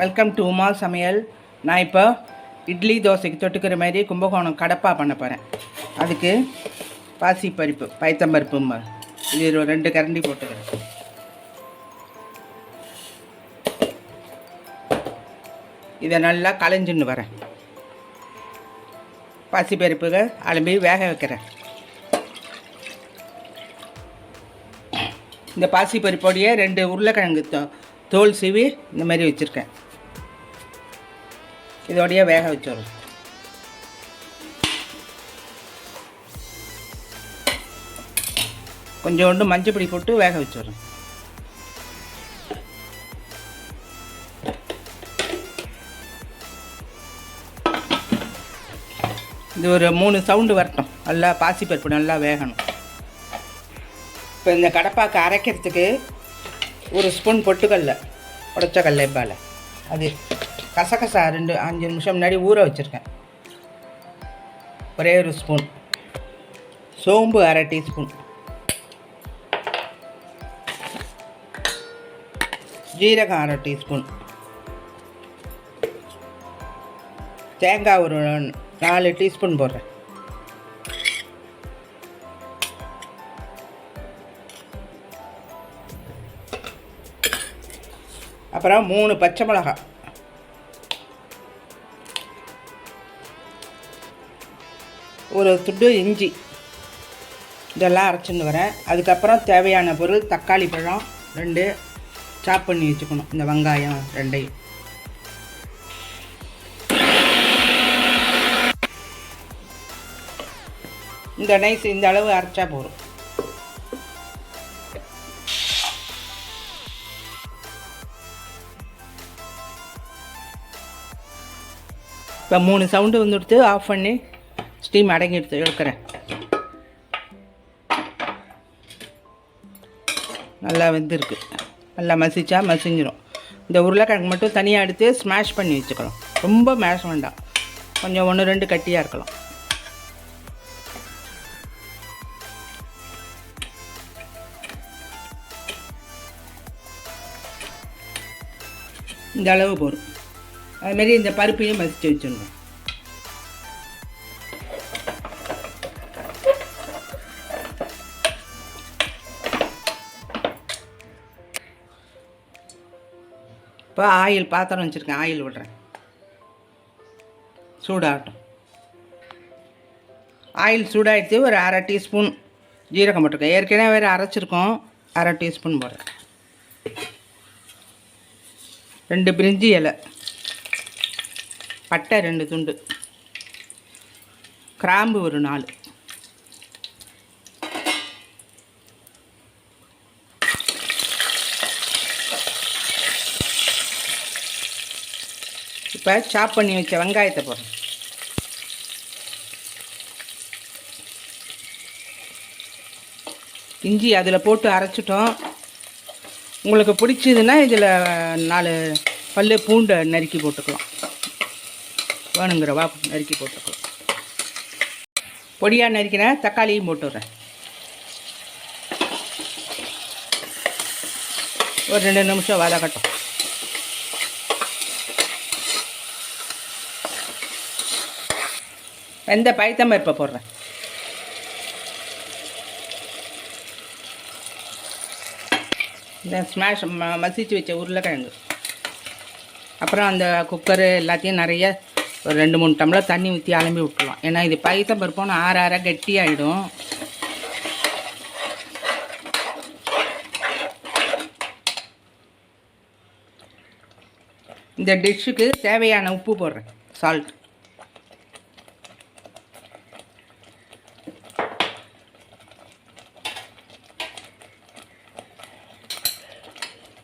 Welcome to Uma சமையல் நான் இப்போ இட்லி தோசைக்கு தொட்டுக்கிற மாதிரி கும்பகோணம் கடப்பா பண்ண போகிறேன் அதுக்கு பாசி பருப்பு பைத்தம்பருப்பு இது ஒரு ரெண்டு கரண்டி போட்டுக்கிறேன். இதை நல்லா களைஞ்சுன்னு வரேன். பாசி பருப்புக அலம்பி வேக வைக்கிறேன். இந்த பாசி பருப்போடையே ரெண்டு உருளைக்கிழங்கு தோ தோல் சீவி இந்த மாதிரி வச்சுருக்கேன். இதோடைய வேக வச்சிடும் கொஞ்சோண்டு மஞ்சள் பொடி போட்டு வேக வச்சிடும் இது ஒரு மூணு சவுண்டு வரட்டும். நல்லா பாசி பருப்பு நல்லா வேகணும். இப்போ இந்த கடப்பாக்கு அரைக்கிறதுக்கு ஒரு ஸ்பூன் பொட்டுக்கல்ல உடச்ச கடலைப்பால் அது கசகசா ரெண்டு அஞ்சு நிமிஷம் முன்னாடி ஊற வச்சுருக்கேன். ஒரே ஒரு ஸ்பூன். சோம்பு அரை டீஸ்பூன். ஜீரகம் அரை டீஸ்பூன். தேங்காய் ஒரு நாலு டீஸ்பூன் போடுறேன். அப்புறம் மூணு பச்சை மிளகாய். ஒரு துண்டு இஞ்சி. இதெல்லாம் அரைச்சின்னு வரேன். அதுக்கப்புறம் தேவையான பொருள் தக்காளி பழம் ரெண்டு. சாப் பண்ணி வச்சுக்கணும். இந்த வெங்காயம் ரெண்டையும். இந்த நைஸ் இந்த அளவு அரைச்சா போதும். இப்போ மூணு சவுண்டு வந்துடுத்து ஆஃப் பண்ணி ஸ்டீம் அடங்கி எடுத்து எடுக்கிறேன் நல்லா வெந்திருக்கு. நல்லா மசிச்சா மசிஞ்சிடும் இந்த உருளைக்கிழங்கு மட்டும் தனியாக எடுத்து ஸ்மாஷ் பண்ணி வச்சுக்கலாம் ரொம்ப மேஷ் வேண்டாம். கொஞ்சம் ஒன்று ரெண்டு கட்டியாக இருக்கலாம். இந்த அளவு போதும். அதுமாரி இந்த பருப்பையும் மதித்து வச்சிடணும். இப்போ ஆயில் பாத்திரம் வச்சுருக்கேன் ஆயில் விடுறேன். சூடாகட்டும். ஆயில் சூடாகிடுச்சு ஒரு அரை டீஸ்பூன் ஜீரகம் போட்டிருக்கேன். ஏற்கனவே வேறு அரைச்சிருக்கோம் அரை டீஸ்பூன் போடுறேன். ரெண்டு பிரிஞ்சி இலை. பட்டை ரெண்டு துண்டு. கிராம்பு ஒரு நாலு. இப்போ சாப் பண்ணி வச்ச வெங்காயத்தை போடுறேன் இஞ்சி அதில் போட்டு அரைச்சிட்டோம். உங்களுக்கு பிடிச்சதுன்னா இதில் நாலு பல்லு பூண்டை நறுக்கி போட்டுக்கலாம். வேணுங்கிற வா நறுக்கி போட்டுக்கலாம் பொடியாக நறுக்கினேன் தக்காளியும் போட்டுடுறேன் ஒரு ரெண்டு நிமிஷம் வதக்கட்டும். வெந்த பைத்தம்பருப்பை போடுறேன். இந்த ஸ்மாஷ் ம மசிச்சு வச்ச உருளைக்கிழங்கு. அப்புறம் அந்த குக்கரு எல்லாத்தையும் நிறைய ஒரு ரெண்டு மூணு டம்ளர் தண்ணி ஊற்றி அலம்பி விட்டுருவோம். ஏன்னா இது பைத்த பருப்போன்னு ஆற ஆற கெட்டியாயிடும். இந்த டிஷ்ஷுக்கு தேவையான உப்பு போடுறேன். சால்ட்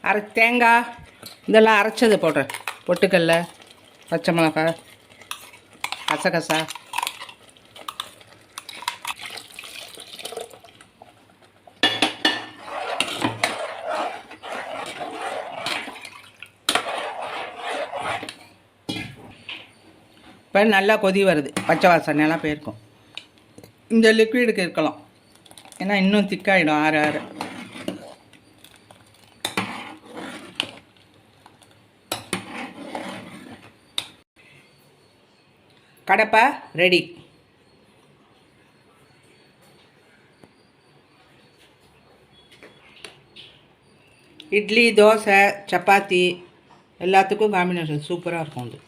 அரை தேங்காய் இதெல்லாம் அரைச்சது போடுறேன். பொட்டுக்கல்ல பச்சை மிளகாய் கசகசா இப்போ நல்லா கொதி வருது. பச்சை வாசனை போயிருக்கும். இந்த லிக்விடுக்கு இருக்கலாம். ஏன்னா இன்னும் திக்காகிடும் ஆறு ஆறு. கடப்பா ரெடி இட்லி தோசை சப்பாத்தி எல்லாத்துக்கும் காம்பினேஷன் சூப்பராக இருக்கும் அது.